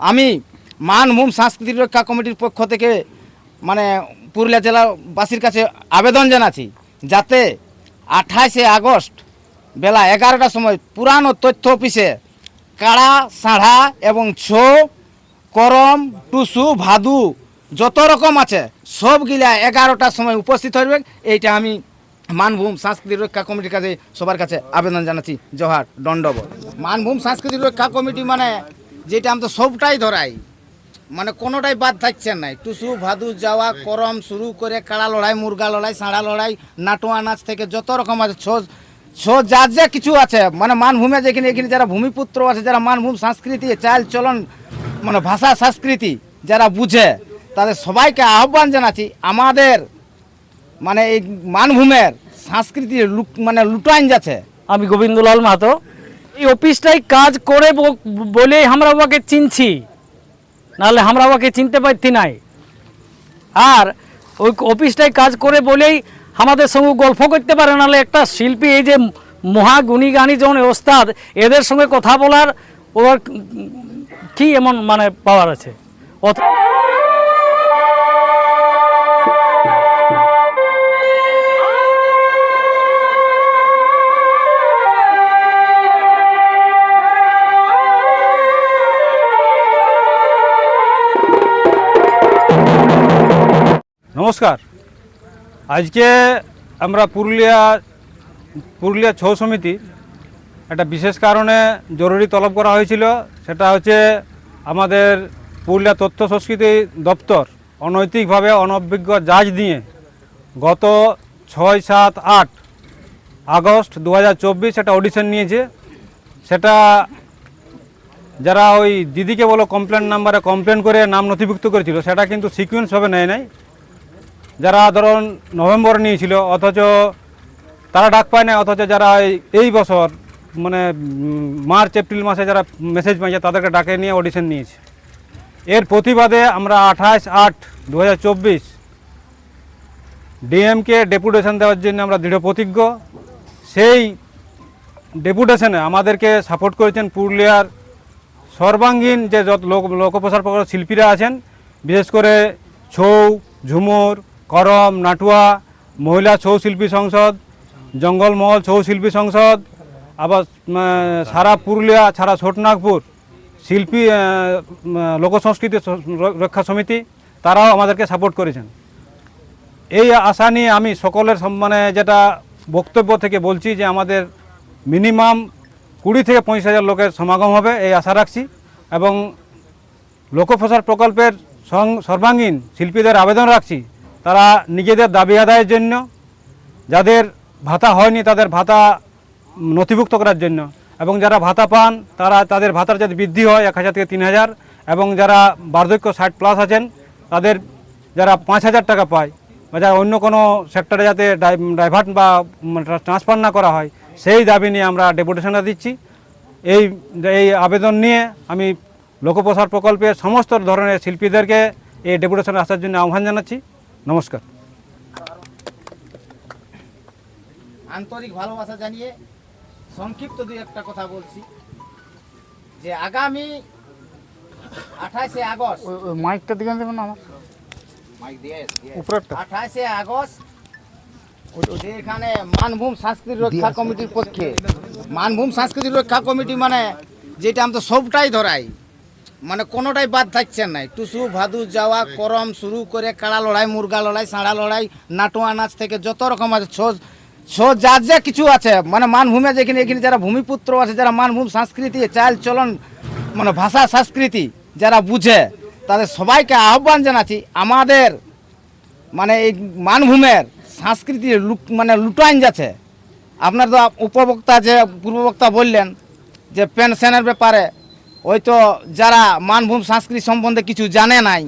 আমি মানভূম সাংস্কৃতিক রক্ষা কমিটির পক্ষ থেকে মানে পুরুলিয়া জেলাবাসীর কাছে আবেদন জানাচ্ছি যাতে আঠাশে আগস্ট বেলা এগারোটার সময় পুরানো তথ্য অফিসে কাড়া, সাঁড়া এবং ছো, করম, টুসু, ভাদু যত রকম আছে সবগুলা এগারোটার সময় উপস্থিত হইবে। এইটা আমি মানভূম সাংস্কৃতিক রক্ষা কমিটির কাছে সবার কাছে আবেদন জানাচ্ছি। জোহার দণ্ডব মানভূম সাংস্কৃতিক রক্ষা কমিটি মানে যেটা আমি তো সবটাই ধরাই। মানে কোনোটাই বাদ থাকছে নাই টুসু ভাদু, যাওয়া, করম, শুরু করে কাড়া লড়াই, মুরগা লড়াই, সাঁড়া লড়াই, নাটোয়া নাচ থেকে যত রকম আছে ছো ছো যার যা কিছু আছে মানে মানভূমে যেখানে এখানে যারা ভূমিপুত্র আছে, যারা মানভূম, সংস্কৃতি, চাল, চলন মানে ভাষা, সংস্কৃতি যারা বুঝে, তাদের সবাইকে আহ্বান জানাচ্ছি, আমাদের মানে এই মানভূমের সংস্কৃতি মানে লুটাইন যাচ্ছে। আমি গোবিন্দলাল মাহাতো এই অফিসটাই কাজ করে বলেই আমরা ওকে চিনছি। নাহলে আমরা ওকে চিনতে পারতি নাই। আর ওই অফিসটাই কাজ করে বলেই আমাদের সঙ্গে গল্প করতে পারে, নাহলে একটা শিল্পী, এই যে মহাগুণী গানী যেমন ওস্তাদ, এদের সঙ্গে কথা বলার ওর কি এমন মানে পাওয়ার আছে? অত নমস্কার। আজকে আমরা পুরুলিয়া পুরুলিয়া ছৌ সমিতি একটা বিশেষ কারণে জরুরি তলব করা হয়েছিল। সেটা হচ্ছে আমাদের পুরুলিয়া তথ্য সংস্কৃতি দপ্তর অনৈতিকভাবে অনভিজ্ঞ জাজ দিয়ে গত ছয় সাত আট আগস্ট দু হাজার একটা অডিশন নিয়েছে। সেটা যারা ওই দিদিকে বলো কমপ্লেন নাম্বারে কমপ্লেন করে নাম নথিভুক্ত করেছিল, সেটা কিন্তু সিকুয়েন্সভাবে নেয় নাই। যারা ধরুন নভেম্বর নিয়েছিল, অথচ তারা ডাক পায় না অথচ যারা এই- বছর মানে মার্চ, এপ্রিল মাসে যারা মেসেজ পাইছে, তাদেরকে ডাকে নিয়ে অডিশন নিয়েছে। এর প্রতিবাদে আমরা আঠাশ আট দু হাজার চব্বিশ ডিএমকে ডেপুটেশন দেওয়ার জন্য আমরা দৃঢ় প্রতিজ্ঞ। সেই ডেপুটেশনে আমাদেরকে সাপোর্ট করেছেন পুরুলিয়ার সর্বাঙ্গীন যে যত লোক, লোকপ্রসার শিল্পীরা আছেন, বিশেষ করে ছৌ, ঝুমুর করম, নাটুয়া, মহিলা ছৌ শিল্পী সংসদ, জঙ্গলমহল ছৌ শিল্পী সংসদ, আবার সারা পুরুলিয়া ছাড়া ছোটনাগপুর শিল্পী লোকসংস্কৃতি রক্ষা সমিতি, তারাও আমাদেরকে সাপোর্ট করেছেন। এই আশা নিয়ে আমি সকলের সম্মানে যেটা বক্তব্য থেকে বলছি যে আমাদের মিনিমাম কুড়ি থেকে পঁচিশ হাজার লোকের সমাগম হবে, এই আশা রাখছি। এবং লোকপ্রসার প্রকল্পের সর্বাঙ্গীন শিল্পীদের আবেদন রাখছি। তারা নিজেদের দাবি আদায়ের জন্য, যাদের ভাতা হয়নি তাদের ভাতা নথিভুক্ত করার জন্য। এবং যারা ভাতা পান, তারা তাদের ভাতার যাতে বৃদ্ধি হয় এক হাজার থেকে তিন হাজার, এবং যারা বার্ধক্য ষাট প্লাস আছেন, তাদের যারা পাঁচ হাজার টাকা পায়, বা যারা অন্য কোনো সেক্টরে যাতে ডাইভার্ট বা ট্রান্সফার না করা হয়, সেই দাবি নিয়ে আমরা ডেপুটেশনটা দিচ্ছি। এই এই আবেদন নিয়ে আমি লোকপ্রসার প্রকল্পের সমস্ত ধরনের শিল্পীদেরকে এই ডেপুটেশনে আসার জন্য আহ্বান জানাচ্ছি। নমস্কার। আন্তরিক ভালোবাসা জানিয়ে সংক্ষিপ্ত দুই একটা কথা বলছি। যে আগামী আঠাশে আগস্ট মাইকটা দিকে দেবেন আমার? আঠাশে আগস্ট এখানে মানভূম সাংস্কৃতিক রক্ষা কমিটির পক্ষে। মানভূম সাংস্কৃতিক রক্ষা কমিটি মানে যেটা আমি তো সবটাই ধরাই মানে কোনোটাই বাদ থাকছে নাই টুসু ভাদু যাওয়া করম শুরু করে কাড়া লড়াই মুরগা লড়াই সাঁড়া লড়াই নাটোয়া নাচ থেকে যত রকম আছে ছো ছো যার যা কিছু আছে মানে মানভূমে যেখানে এখানে যারা ভূমিপুত্র আছে যারা মানভূম সংস্কৃতি চাল চলন মানে ভাষা সংস্কৃতি যারা বুঝে তাদের সবাইকে আহ্বান জানাচ্ছি আমাদের মানে এই মানভূমের সংস্কৃতি মানে লুটাইন যাচ্ছে। আপনার তো উপভোক্তা যে পূর্ববক্তা বললেন যে পেনশনের ব্যাপারে হয়তো যারা মানভূম সংস্কৃতি সম্বন্ধে কিছু জানে নাই,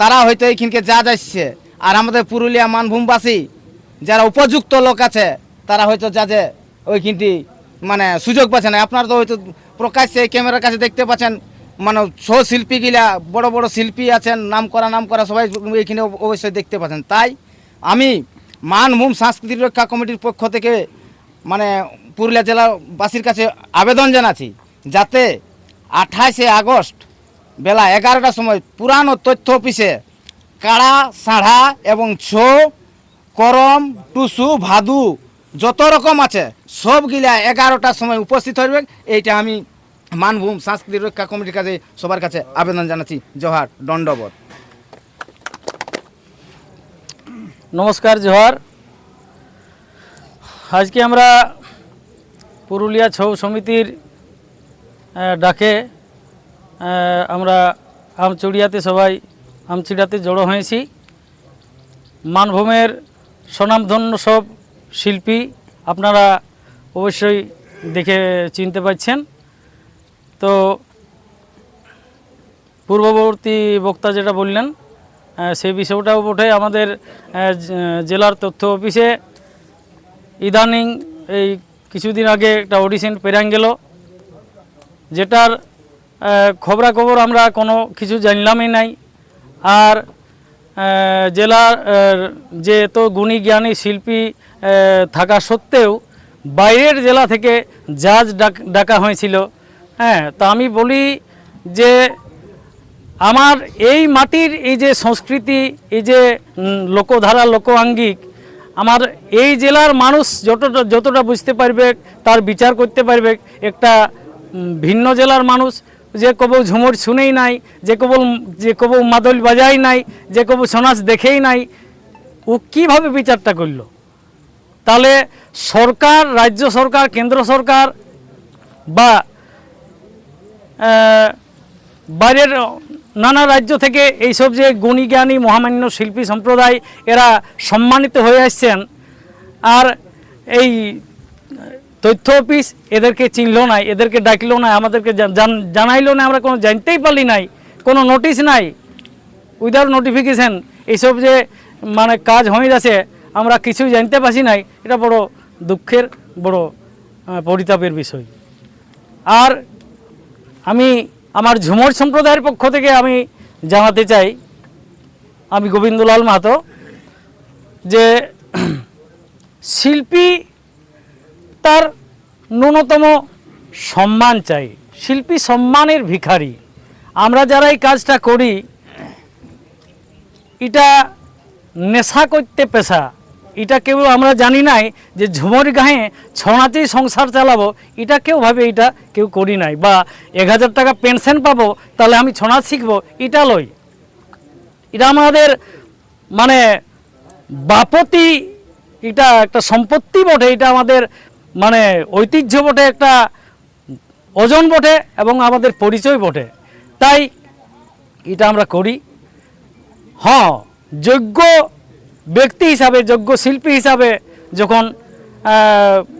তারা হয়তো এইখানকে যা যাচ্ছে। আর আমাদের পুরুলিয়া মানভূমবাসী যারা উপযুক্ত লোক আছে, তারা হয়তো যা যে ওইখানটি মানে সুযোগ পাচ্ছে না। আপনারা তো হয়তো প্রকাশ্যে ক্যামেরার কাছে দেখতে পাচ্ছেন মানে ছৌ শিল্পীগুলা বড় বড় শিল্পী আছেন নাম করা নাম করা সবাই এইখানে অবশ্যই দেখতে পাচ্ছেন। তাই আমি মানভূম সাংস্কৃতিক রক্ষা কমিটির পক্ষ থেকে মানে পুরুলিয়া জেলাবাসীর কাছে আবেদন জানাচ্ছি, যাতে আঠাশে আগস্ট বেলা এগারোটার সময় পুরানো তথ্য অফিসে কাড়া, সাড়া এবং ছো, করম, টুসু, ভাদু যত রকম আছে সবগুলা এগারোটার সময় উপস্থিত হইবে এইটা আমি মানভূম সাংস্কৃতিক রক্ষা কমিটির কাছে সবার কাছে আবেদন জানাচ্ছি। জোহার দণ্ডবোধ। নমস্কার, জোহার। আজকে আমরা পুরুলিয়া ছৌ সমিতির ডাকে। আমরা আমচুড়িয়াতে সবাই আমচিড়াতে জড়ো হয়েছি। মানভূমের স্বনামধন্য সব শিল্পী আপনারা অবশ্যই দেখে চিনতে পারছেন তো পূর্ববর্তী বক্তা যেটা বললেন সেই বিষয়টাও বটে আমাদের জেলার তথ্য অফিসে। ইদানিং এই কিছুদিন আগে একটা অডিশন পেরাং গেল। যেটার খবরাখবর আমরা কোনো কিছু জানলামই নাই। আর জেলার যে এত গুণী জ্ঞানী শিল্পী থাকা সত্ত্বেও বাইরের জেলা থেকে জাজ ডাক- হয়েছিল। হ্যাঁ তো আমি বলি যে আমার এই মাটির এই যে সংস্কৃতি, এই যে লোকধারা লোকাঙ্গিক আমার এই জেলার মানুষ যতটা যতটা বুঝতে পারবে, তার বিচার করতে পারবে, একটা ভিন্ন জেলার মানুষ, যে কবু ঝুমুর শুনেই নাই, যে কবু যে কবু মাদল বাজাই নাই, যে কবু সনাচ দেখেই নাই, ও কীভাবে বিচারটা করল? তাহলে সরকার, রাজ্য সরকার, কেন্দ্র সরকার বা বাইরের নানা রাজ্য থেকে এইসব যে গুণী জ্ঞানী মহামান্য শিল্পী সম্প্রদায় এরা সম্মানিত হয়ে আসছেন, আর এই তথ্য অফিস এদেরকে চিনলো না এদেরকে ডাকলো না আমাদেরকে জান- জান- জানাইলো না আমরা কোনো জানতেই পারলি নাই, কোনো নোটিশ নাই। উইদাউট নোটিফিকেশন এইসব যে মানে কাজ হয়ে যাচ্ছে, আমরা কিছুই জানতে পারছি নাই, এটা বড় দুঃখের, বড় পরিতাপের বিষয়। আর আমি আমার ঝুমর সম্প্রদায়ের পক্ষ থেকে আমি জানাতে চাই, আমি গোবিন্দলাল মাহাতো, যে শিল্পী তার ন্যূনতম সম্মান চাই। শিল্পী সম্মানের ভিখারি। আমরা যারা এই কাজটা করি, এটা নেশা করতে পেশা। এটা কেউ, আমরা জানি নাই যে ঝুমর গায়ে ছনাতেই সংসার চালাবো। এটা কেউ ভাবে, এটা কেউ করি নাই। বা এক হাজার টাকা পেনশন পাবো, তাহলে আমি ছনা শিখব, এটা লই। এটা আমাদের মানে বাপতি, এটা একটা সম্পত্তি বটে। এটা আমাদের মানে ঐতিহ্য বটে, একটা ওজন বটে এবং আমাদের পরিচয় বটে। তাই এটা আমরা করি। হ্যাঁ যোগ্য ব্যক্তি হিসাবে, যোগ্য শিল্পী হিসাবে যখন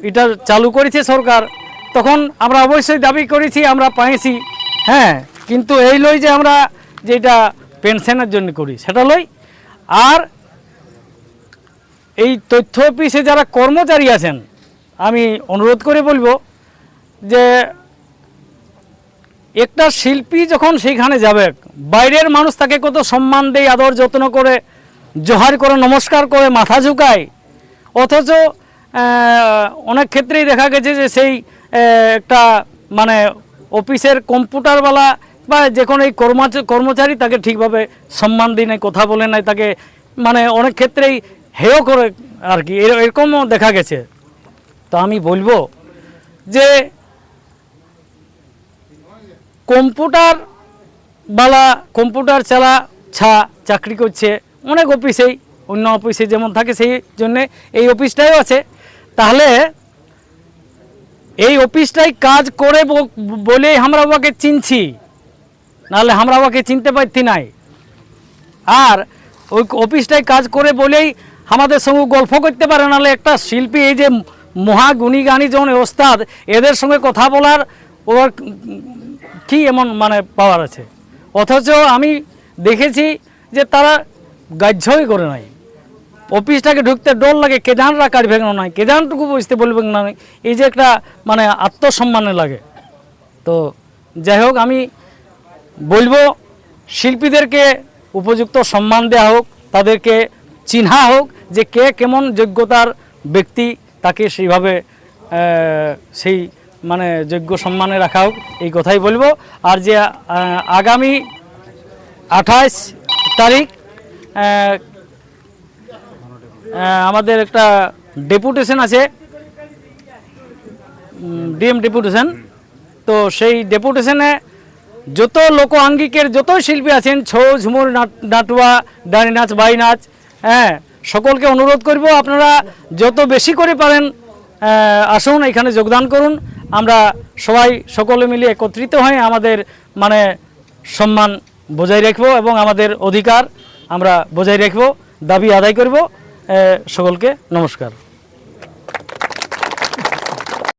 এটা চালু করেছে সরকার, তখন আমরা অবশ্যই দাবি করেছি, আমরা পাইছি। হ্যাঁ কিন্তু এই লই যে আমরা যেটা পেনশনের জন্য করি, সেটা লই। আর এই তথ্য অফিসে যারা কর্মচারী আছেন আমি অনুরোধ করে বলব যে একটা শিল্পী যখন সেইখানে যাবে, বাইরের মানুষ তাকে কত সম্মান দেয়, আদর যত্ন করে, জোহার করে, নমস্কার করে, মাথা ঝুঁকায়। অথচ অনেক ক্ষেত্রেই দেখা গেছে যে সেই একটা মানে অফিসের কম্পিউটারওয়ালা বা যে কোনো এই কর্মচারী তাকে ঠিকভাবে সম্মান দিই নাই, কথা বলে নাই, তাকে মানে অনেক ক্ষেত্রেই হেয় করে আর কি। এর- এরকমও দেখা গেছে। তো আমি বলব যে কম্পিউটার বালা, কম্পিউটার চালা, ছা, চাকরি করছে, অনেক অফিসেই অন্য অফিসে যেমন থাকে সেই জন্যে এই অফিসটাই আছে। তাহলে এই অফিসটাই কাজ করে বলেই আমরা ওকে চিনছি, নাহলে আমরা ওকে চিনতে পারতি নাই। আর ওই অফিসটাই কাজ করে বলেই আমাদের সঙ্গে গল্প করতে পারে, নাহলে একটা শিল্পী এই যে মহাগুণী গানী যেমন ওস্তাদ, এদের সঙ্গে কথা বলার ওর কি এমন মানে পাওয়ার আছে? অথচ আমি দেখেছি যে তারা গাহ্যই করে নাই। অফিসটাকে ঢুকতে ডর লাগে কেদানরা কাটবে না নাই। কেদানটুকু বুঝতে বলবে না, এই যে একটা মানে আত্মসম্মানে লাগে। তো যাই হোক, আমি বলব, শিল্পীদেরকে উপযুক্ত সম্মান দেওয়া হোক, তাদেরকে চিহ্না হোক যে কে কেমন যোগ্যতার ব্যক্তি তাকে সেইভাবে সেই মানে যোগ্য সম্মানে রাখা হোক, এই কথাই বলব। আর যে আগামী আঠাশ তারিখ আমাদের একটা ডেপুটেশন আছে ডিএম ডেপুটেশন। তো সেই ডেপুটেশনে যত লোক আঙ্গিকের যত শিল্পী আছেন, ছৌ, ঝুমুর, নাট- নাটুয়া ডানি নাচ বাই নাচ হ্যাঁ সকলকে অনুরোধ করব, আপনারা যত বেশি করে পারেন আসুন, এখানে যোগদান করুন। আমরা সবাই সকলে মিলে একত্রিত হয়ে আমাদের মানে সম্মান বজায় রাখব এবং আমাদের অধিকার আমরা বজায় রাখব, দাবি আদায় করব। সকলকে নমস্কার।